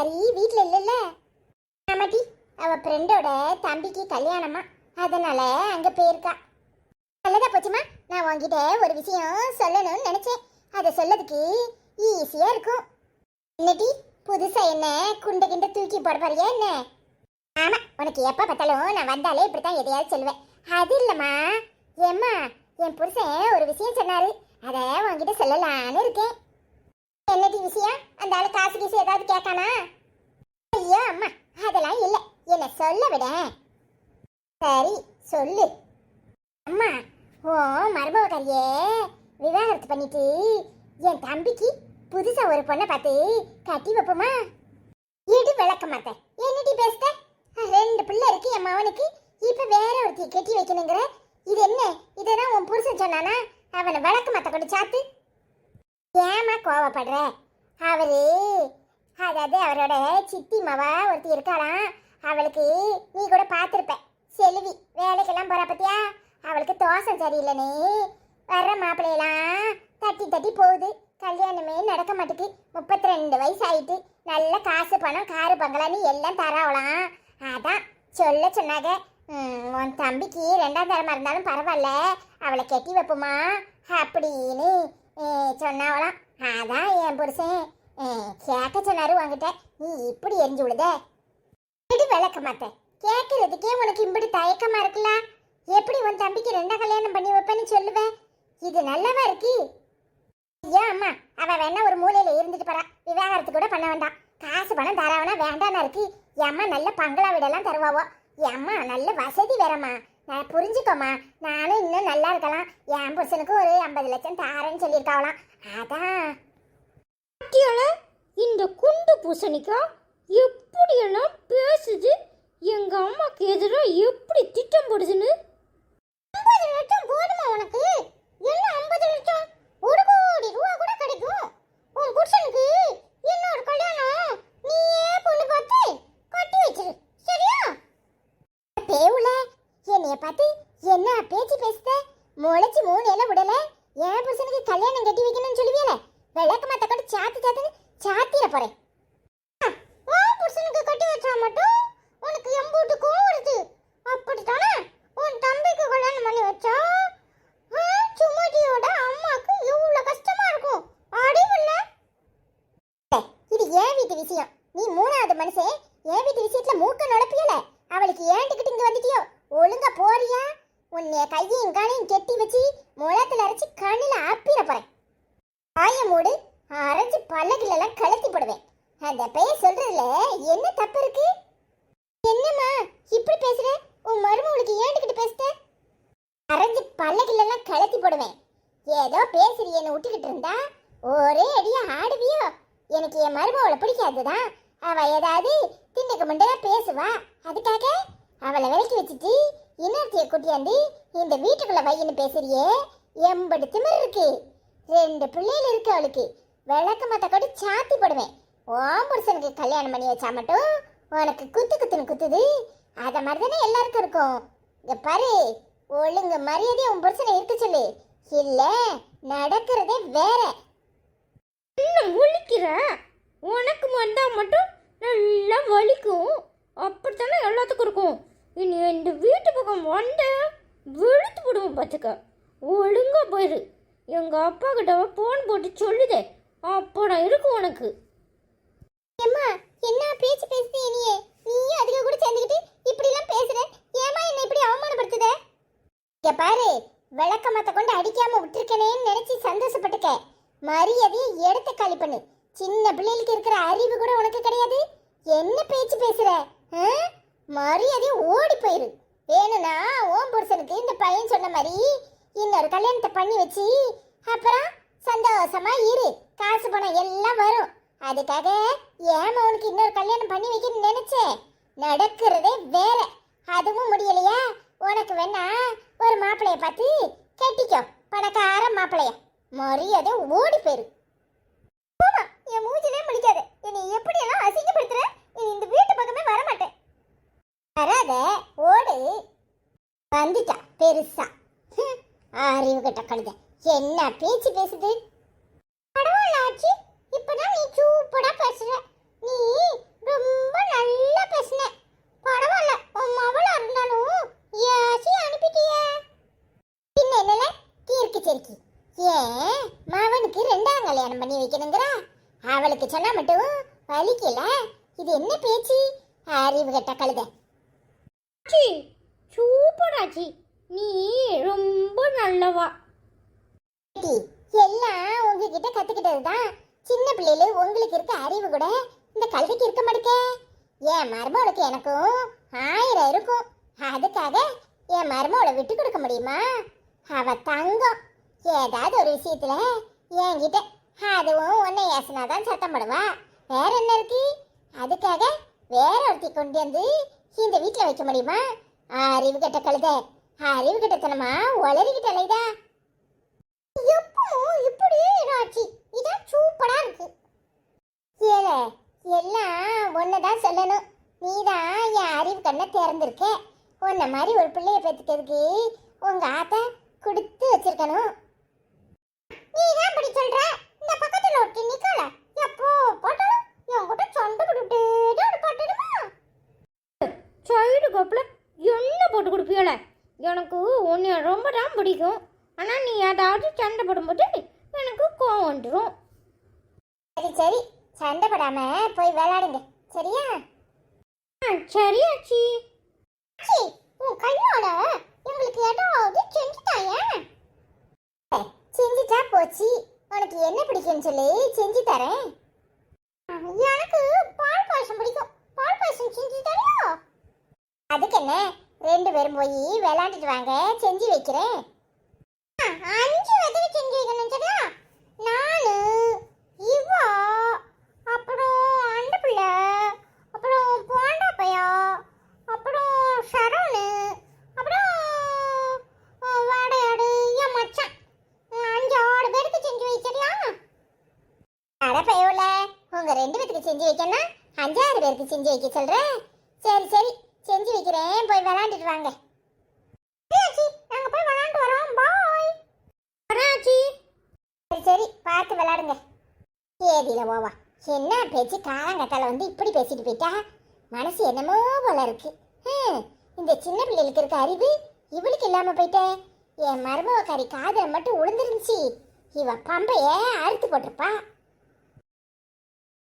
மருமகரி வீட்டில் இல்லைல்ல? ஆமாட்டி அவ ஃப்ரெண்டோட தம்பிக்கு கல்யாணமா. அதனால அங்கே போயிருக்கா. நல்லதா போச்சுமா? நான் உங்ககிட்ட ஒரு விஷயம் சொல்லணும்னு நினச்சேன். அதை சொல்லதுக்கு ஈஸியாக இருக்கும். என்னடி புதுசாக என்ன குண்டை கிண்ட தூக்கி போட போறியா என்ன? ஆமாம் உனக்கு எப்போ பார்த்தாலும் நான் வந்தாலே இப்படி தான் எதையாவது சொல்லுவேன். அது இல்லைம்மா. ஏம்மா என் புருஷன் ஒரு விஷயம் சொன்னாரு. அதை உன்கிட்ட சொல்லலான்னு இருக்கேன். விஷயம்? அந்த ஆளு காசு கீசு ஏதாவது கேட்கானா ஐயோ அம்மா அதெல்லாம் இல்ல. என்ன சொல்ல விட. சரி சொல்லு. அம்மா ஓ மருமகரியே விவாகரத்து பண்ணிட்டு என் தம்பிக்கு புதுசா ஒரு பொண்ணை பார்த்து கட்டி வைப்போமா? இடி விளக்க மாட்டேன். என்னடி பேசுத ரெண்டு பிள்ளை இருக்கு என் மவனுக்கு. இப்ப வேற ஒருத்தி கட்டி வைக்கணுங்கிற? இது என்ன? இதெல்லாம் உன் புருஷன் சொன்னானா? அவனை விளக்க மாத்த கொண்டு சாத்து. ஏமா கோவப்படுற? அவரு அதாவது அவரோட சித்தி மவா ஒருத்தி இருக்காளாம் அவளுக்கு நீ கூட பார்த்துருப்ப. செல்வி வேலைக்கெல்லாம் போறா பத்தியா? அவளுக்கு தோசை சரியில்லைன்னு வர்ற மாப்பிள்ளையெல்லாம் தட்டி தட்டி போகுது. கல்யாணமே நடக்க மாட்டுக்கு. முப்பத்தி ரெண்டு வயசு ஆயிட்டு நல்ல காசு பணம் காரு பங்களான்னு எல்லாம் தராவலாம் அதான் சொல்ல சொன்னாங்க உன் தம்பிக்கு ரெண்டாம் தரமாக இருந்தாலும் பரவாயில்ல. அவளை கட்டி வைப்போமா? அப்படின்னு சொன்னாவலாம் அதான் என் புருஷன். கேட்க சொன்னாரு உங்ககிட்ட நீ இப்படி எரிஞ்சு விழுத? இப்படி விளக்க மாட்டேன் கேட்கறதுக்கே உனக்கு இப்படி தயக்கமா இருக்குல்ல? எப்படி உன் தம்பிக்கு ரெண்டா கல்யாணம் பண்ணி வைப்பேன்னு சொல்லுவேன் இது நல்லவா இருக்கு? ஐயா அம்மா அவ வேணா ஒரு மூலையில இருந்துட்டு போறா. விவாகரத்து கூட பண்ண வேண்டாம். காசு பணம் தராவனா வேண்டாம்னு இருக்கு. என் அம்மா நல்ல பங்களா வீடெல்லாம் தருவாவோ? என் அம்மா நல்ல வசதி வேறம்மா. நான் புரிஞ்சுக்கோமா நானும் இன்னும் நல்லா இருக்கலாம். என் புருஷனுக்கு ஒரு ஐம்பது லட்சம் தாரேன்னு சொல்லியிருக்காவலாம். அதான். இந்த குண்டு பூசணிக்கா? எப்படியெல்லாம் பேசுது? எங்க அம்மாக்கு எதிராக எப்படி திட்டம் போடுதுன்னு? ஐம்பது லட்சம் போதுமா உனக்கு? என்ன ஐம்பது லட்சம் ஒரு கோடி ரூபா கூட கிடைக்கும் உன் புருஷனுக்கு இன்னொரு கல்யாணம் நீயே பொண்ணு பார்த்து கட்டி வச்சிரு சரியா பேவுல என்னைய பார்த்து என்ன பேச்சு பேசுத முளைச்சு மூணு இலை விடல என் புருஷனுக்கு கல்யாணம் கட்டி வைக்கணும்னு சொல்லுவியல? விளக்க மாத்த கூட சாத்து சாத்துன்னு சாத்திர போறேன். உன் புருஷனுக்கு கட்டி வச்சா மட்டும் உனக்கு எம்பூட்டுக்கும் வருது அப்படித்தானே? உன் தம்பிக்கு கல்யாணம் பண்ணி வச்சா ஆ, சுமதியோட அம்மாக்கு இவ்வளோ கஷ்டமா இருக்கும்? அடிவுல்ல இது ஏன் வீட்டு விஷயம். நீ மூணாவது மனுஷன் என் வீட்டு விஷயத்துல மூக்க நுழைப்பியல. அவளுக்கு ஏண்டுக்கிட்டு இங்க வந்துட்டியோ? ஒழுங்கா போறியா? உன்னைய கையையும் காலையும் கெட்டி வச்சு அரைச்சு கண்ணில் ஆப்பிட போறேன். ஆய மூடு அரைஞ்சு பல்லகிலெல்லாம் கலத்தி போடுவேன். அந்த பெயர் சொல்றதுல என்ன தப்பு இருக்கு? என்னம்மா இப்படி பேசுற? உன் மருமகளுக்கு ஏண்டுக்கிட்டு பேசுற? அரைஞ்சு பல்லகிலெல்லாம் கலத்தி போடுவேன். ஏதோ பேசுறியன்னு விட்டுக்கிட்டு இருந்தா? ஒரே அடியா ஆடுவியோ? எனக்கு என் மருமகளை பிடிக்காதுதான் அவ ஏதாவது திண்டுக்கு முண்டதா பேசுவா. அதுக்காக அவளை விலக்கி வச்சுட்டு இன்னொருத்தைய கூட்டியாந்து இந்த வீட்டுக்குள்ள வையின்னு பேசுறியே. எம்பது திமிர் இருக்கு. ரெண்டு பிள்ளைகள் இருக்கு அவளுக்கு. விளக்கு மாத்த கூட சாத்தி போடுவேன். ஓ புருஷனுக்கு கல்யாணம் பண்ணி வச்சா மட்டும் உனக்கு குத்து குத்துன்னு குத்துது. அத மாதிரி தானே எல்லாருக்கும் இருக்கும். இங்க பாரு ஒழுங்கு மரியாதை உன் புருஷனை இருக்க சொல்லு. இல்ல நடக்கிறதே வேற. என்ன முழிக்கிற? உனக்கு வந்தா மட்டும் நல்லா வலிக்கும். அப்படித்தானே எல்லாத்துக்கும் இருக்கும். இனி இந்த வீட்டு பக்கம் வந்த விழுத்து விடுவோம் பார்த்துக்க ஒழுங்காக போயிரு. எங்கள் அப்பா கிட்ட போன் போட்டு சொல்லுதே. நான் இருக்கும் உனக்கு. ஏம்மா என்ன பேச்சு பேசுது நீயே? நீயும் அதுக்கு கூட சேர்ந்துக்கிட்டு இப்படிலாம் எல்லாம் பேசுற? ஏமா என்ன இப்படி அவமானப்படுத்துத? இங்க பாரு விளக்க மத்த கொண்டு அடிக்காம விட்டுருக்கனேன்னு நினைச்சு சந்தோஷப்பட்டுக்க. மரியாதையை எடுத்து காலி பண்ணு. சின்ன பிள்ளைகளுக்கு இருக்கிற அறிவு கூட உனக்கு கிடையாது. என்ன பேச்சு பேசுற? ஆ? மரியாதையை ஓடி போயிரு. வேணும்னா ஓம் புருஷனுக்கு இந்த பையன் சொன்ன மாதிரி இன்னொரு கல்யாணத்தை பண்ணி வச்சு அப்புறம் சந்தோஷமா இரு. காசு பணம் எல்லாம் வரும். அதுக்காக ஏன் அவனுக்கு இன்னொரு கல்யாணம் பண்ணி வைக்கணும்னு நினைச்சேன்? நடக்கிறதே வேற. அதுவும் முடியலையா? உனக்கு வேணா ஒரு மாப்பிளைய பார்த்து கட்டிக்கோ. பணக்கார மாப்பிளைய மரியாதை ஓடி போயிரு. போமா என் மூஞ்சிலே முடிக்காத என்னை எப்படியெல்லாம் அசிங்கப்படுத்துற? இனி இந்த வீட்டு பக்கமே வர மாட்டேன் வராத ஓடு. வந்துட்டா பெருசா. ஆறிவு கிட்ட கழுத. என்ன பேச்சு பேசுது? கடவுள் ஆச்சு. இப்பதான் நீ சூப்பரா பேசுற. நீ ரொம்ப நல்லா பேசுன. பரவாயில்ல உன் மவளா இருந்தாலும் ஏசி அனுப்பிட்டிய. பின்ன என்னல? தீர்க்கு செருக்கி. ஏன்? மாவனுக்கு ரெண்டாம் கல்யாணம் பண்ணி வைக்கணுங்கிறா? அவளுக்கு சொன்னா மட்டும் வலிக்கல? இது என்ன பேச்சு? அறிவு கட்ட கழுத. சூப்பராச்சி நீ ரொம்ப நல்லவா. எல்லாம் உங்ககிட்ட கத்துக்கிட்டது தான் சின்ன பிள்ளையில உங்களுக்கு இருக்க அறிவு கூட இந்த கல்விக்கு இருக்க மாட்டேங்க என் மருமகளுக்கு எனக்கும் ஆயிரம் இருக்கும். அதுக்காக என் மருமகளை விட்டு கொடுக்க முடியுமா? அவ தங்கம். ஏதாவது ஒரு விஷயத்துல என்கிட்ட அதுவும் உன்னை ஏசினாதான் சத்தம் போடுவா. வேற என்ன இருக்கு? அதுக்காக வேற ஒருத்தி கொண்டு வந்து இந்த வீட்டில் வைக்க முடியுமா? அறிவு கட்ட கழுத. அறிவு கெட்டத்தனமா? உளறிக்கிட்ட இல்லைதா எப்பவும் இப்படி இராச்சி இதான் சூப்பரா இருக்கு. ஏல எல்லாம் ஒன்னதான் சொல்லணும். நீதான் என் அறிவு கண்ணை திறந்திருக்க. உன்ன மாதிரி ஒரு பிள்ளைய பெத்துக்கிறதுக்கு உங்க ஆத்தா கொடுத்து வச்சிருக்கணும். நீ தான் இப்படி சொல்ற? இந்த பக்கத்துல ஒருத்தி நிக்கல. எப்போ போட்டாலும் என்கிட்ட சண்டை போட்டுட்டே தான் போட்டுடுமா சைடு கப்பில் என்ன போட்டு கொடுப்பியோல? எனக்கு உன்னை ரொம்ப தான் பிடிக்கும். ஆனால் நீ ஏதாவது சண்டை போடும்போது எனக்கு கோவம் வந்துடும் சரி சரி. சண்டை போடாம போய் விளையாடுங்க. சரியா? ஆ சரி ஆச்சி சி, உன் கையோட எங்களுக்கு ஏதாவது செஞ்சு தாயா செஞ்சுட்டா போச்சு. உனக்கு என்ன பிடிக்கும்னு சொல்லி. செஞ்சு தரேன். எனக்கு பால் பாயசம் பிடிக்கும். பால் பாயசம் செஞ்சு தரையோ அதுக்கு என்ன? ரெண்டு பேரும் போய் விளையாண்டுட்டு வாங்க செஞ்சு வைக்கிறேன். ஆ, அஞ்சு விதவை செஞ்சு வைக்கணும் சரியா நானு இவா அப்புறம் அந்த பிள்ளை அப்புறம் போண்டா பையா அப்புறம் சரவணு அப்புறம் வாடையாடு என் மச்சான். அஞ்சு ஆறு பேருக்கு செஞ்சு வைக்கிறியா? அட பயவுல உங்க ரெண்டு பேருக்கு செஞ்சு வைக்கணும் அஞ்சாறு பேருக்கு செஞ்சு வைக்க சொல்றேன். சரி சரி. செஞ்சு வைக்கிறேன். போய் விளாண்டுட்டு வாங்க. நாங்க போய் விளாண்டு வரோம். பாய் சரி சரி பார்த்து விளாடுங்க. ஏதில ஓவா என்ன பேச்சு? காலங்கத்தால வந்து இப்படி பேசிட்டு போயிட்டா? மனசு என்னமோ போல இருக்கு. இந்த சின்ன பிள்ளைகளுக்கு இருக்க அறிவு இவளுக்கு இல்லாம போயிட்டேன் என் மருமவக்காரி காதல் மட்டும் உளுந்துருந்துச்சு. இவ பம்பைய அறுத்து போட்டிருப்பா.